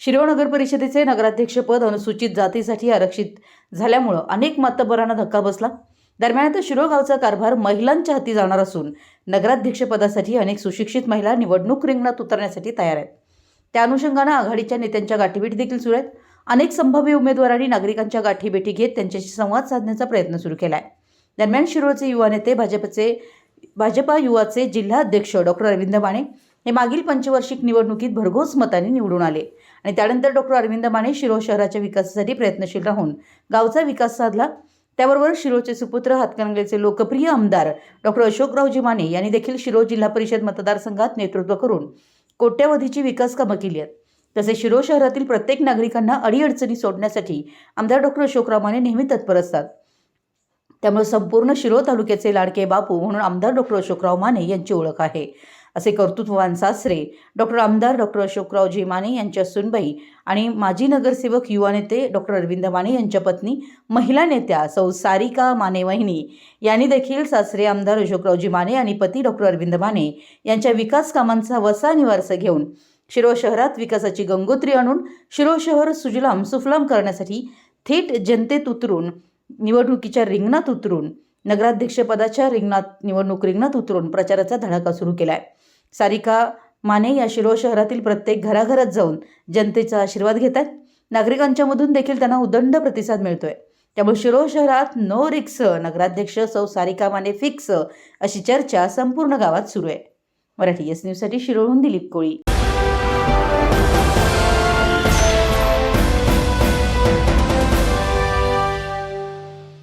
शिरोळ नगर परिषदेचे नगराध्यक्षपद अनुसूचित जातीसाठी आरक्षित झाल्यामुळं अनेक मातब्बरांना धक्का बसला. दरम्यान आता शिरोळ गावचा कारभार महिलांच्या हाती जाणार असून नगराध्यक्षपदासाठी अनेक सुशिक्षित महिला निवडणूक रिंगणात उतरण्यासाठी तयार आहेत. त्या अनुषंगानं आघाडीच्या नेत्यांच्या गाठीभेटी देखील सुरू आहेत. अनेक संभाव्य उमेदवारांनी नागरिकांच्या गाठीभेटी घेत त्यांच्याशी संवाद साधण्याचा प्रयत्न सुरू केला आहे दरम्यान शिरोळचे युवा नेते भाजपचे भाजपा युवाचे जिल्हाध्यक्ष डॉक्टर अरविंद माने हे मागील पंचवार्षिक निवडणुकीत भरघोस मताने निवडून आले. आणि त्यानंतर डॉक्टर अरविंद माने शिरोळ शहराच्या विकासासाठी प्रयत्नशील राहून गावचा विकास साधला. त्याबरोबर शिरोचे सुपुत्र हातकणंगलेचे लोकप्रिय आमदार डॉक्टर अशोकरावजी माने यांनी देखील शिरोळ जिल्हा परिषद मतदारसंघात नेतृत्व करून कोट्यवधीची विकास कामं केली आहेत. तसेच शिरोळ शहरातील प्रत्येक नागरिकांना अडीअडचणी सोडण्यासाठी आमदार डॉक्टर अशोकराव माने नेहमी तत्पर असतात. त्यामुळे संपूर्ण शिरोळ तालुक्याचे लाडके बापू म्हणून आमदार डॉक्टर अशोकराव माने यांची ओळख आहे. असे कर्तृत्ववान सासरे डॉक्टर आमदार डॉक्टर अशोकरावजी माने यांच्या सुनबाई आणि माजी नगरसेवक युवा नेते डॉक्टर अरविंद माने यांच्या पत्नी महिला नेत्या सौ सारिका माने वहिनी यांनी देखील सासरे आमदार अशोकरावजी माने आणि पती डॉक्टर अरविंद माने यांच्या विकास कामांचा वसा निवारसा घेऊन शिरोळ शहरात विकासाची गंगोत्री आणून शिरो शहर सुजलाम सुफलाम करण्यासाठी थेट जनतेत उतरून निवडणुकीच्या रिंगणात उतरून नगराध्यक्षपदाच्या रिंगणात निवडणूक रिंगणात उतरून प्रचाराचा धडाका सुरू केला आहे सारिका माने या शिरोळ शहरातील प्रत्येक घराघरात जाऊन जनतेचा आशीर्वाद घेत आहेत नागरिकांच्या मधून देखील त्यांना उदंड प्रतिसाद मिळतोय. त्यामुळे शिरोळ शहरात नो रिक्स नगराध्यक्ष सौ सारिका माने फिक्स अशी चर्चा संपूर्ण गावात सुरू आहे. मराठी एस न्यूजसाठी शिरोळहून दिलीप कोळी.